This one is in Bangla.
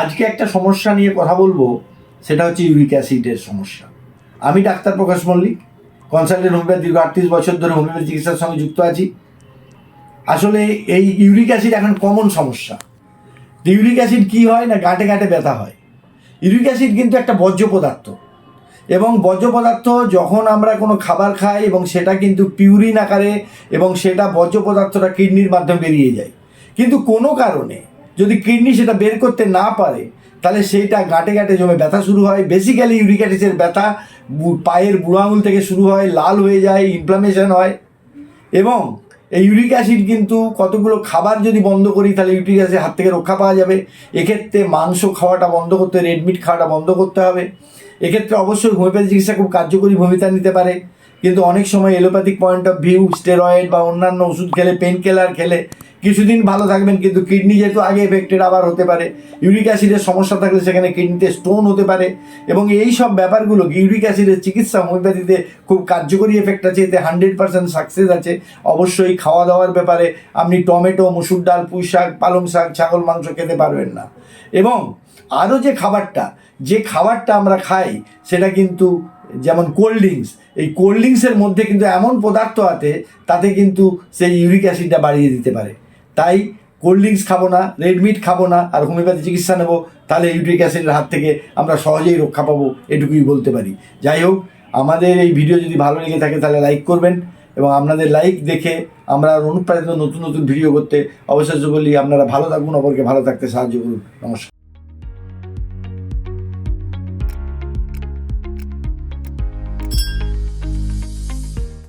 আজকে একটা সমস্যা নিয়ে কথা বলব, সেটা হচ্ছে ইউরিক অ্যাসিডের সমস্যা। আমি doctor Prakash Mallick, consultant homeopathy দীর্ঘ আটত্রিশ বছর ধরে হোমিওপ্যাথি চিকিৎসার সঙ্গে যুক্ত আছি। আসলে এই ইউরিক অ্যাসিড এখন কমন সমস্যা। ইউরিক অ্যাসিড কী হয় না গাঁটে গাঁটে ব্যথা হয়। ইউরিক অ্যাসিড কিন্তু একটা বর্জ্য পদার্থ। এবং বর্জ্য পদার্থ যখন আমরা কোনো খাবার খাই এবং সেটা কিন্তু পিউরিন আকারে এবং সেটা বর্জ্য পদার্থটা কিডনির মাধ্যমে বেরিয়ে যায়। কিন্তু কোনো কারণে যদি কিডনি সেটা বের করতে না পারে, তাহলে সেইটা গাঁটে গাঁটে জমে ব্যথা শুরু হয়। বেসিক্যালি ইউরিক অ্যাসিডের ব্যথা পায়ের বুড়ো আঙুল থেকে শুরু হয়, লাল হয়ে যায় ইনফ্লামেশন হয়। এবং এই ইউরিক অ্যাসিড কিন্তু কতগুলো খাবার যদি বন্ধ করি, তাহলে ইউরিক অ্যাসিড হাত থেকে রক্ষা পাওয়া যাবে। এক্ষেত্রে মাংস খাওয়াটা বন্ধ করতে রেড মিট খাওয়াটা বন্ধ করতে হবে। এক্ষেত্রে অবশ্যই হোমিওপ্যাথি চিকিৎসা খুব কার্যকরী ভূমিকা নিতে পারে। কিন্তু অনেক সময় allopathic point of view steroid বা অন্যান্য ওষুধ খেলে পেন কিলার খেলে, কিছুদিন ভালো থাকবেন, কিন্তু কিডনি যেহেতু আগে এফেক্টেড আবার হতে পারে। ইউরিক অ্যাসিডের সমস্যা থাকলে সেখানে কিডনিতে স্টোন হতে পারে এবং এই সব ব্যাপারগুলো ইউরিক অ্যাসিডের চিকিৎসা হোমিওপ্যাথিতে খুব কার্যকরী এফেক্ট আছে, এতে হান্ড্রেড পার্সেন্ট সাকসেস আছে। অবশ্যই খাওয়া দাওয়ার ব্যাপারে আপনি টমেটো, মুসুর ডাল, পুঁই শাক, পালং শাক, ছাগল, মাংস খেতে পারবেন না। এবং আরও যে খাবারটা যে খাবারটা আমরা খাই, সেটা কিন্তু যেমন কোল্ড ড্রিঙ্কস এই কোল্ড ড্রিঙ্কসের মধ্যে কিন্তু এমন পদার্থ আছে, তাতে কিন্তু সেই ইউরিক অ্যাসিডটা বাড়িয়ে দিতে পারে। তাই কোল্ড ড্রিঙ্কস খাব না রেড মিট খাব না, আর হোমিওপ্যাথি চিকিৎসা নেব, তাহলে ইউরিক অ্যাসিডের হাত থেকে আমরা সহজেই রক্ষা পাবো, এটুকুই বলতে পারি। যাই হোক, আমাদের এই ভিডিও যদি ভালো লেগে থাকে, তাহলে লাইক করবেন, এবং আপনাদের লাইক দেখে আমরা অনুপ্রাণিত নতুন নতুন ভিডিও করতে অবশ্যই বলি আপনারা ভালো থাকুন, অপরকে ভালো থাকতে সাহায্য করুন। নমস্কার।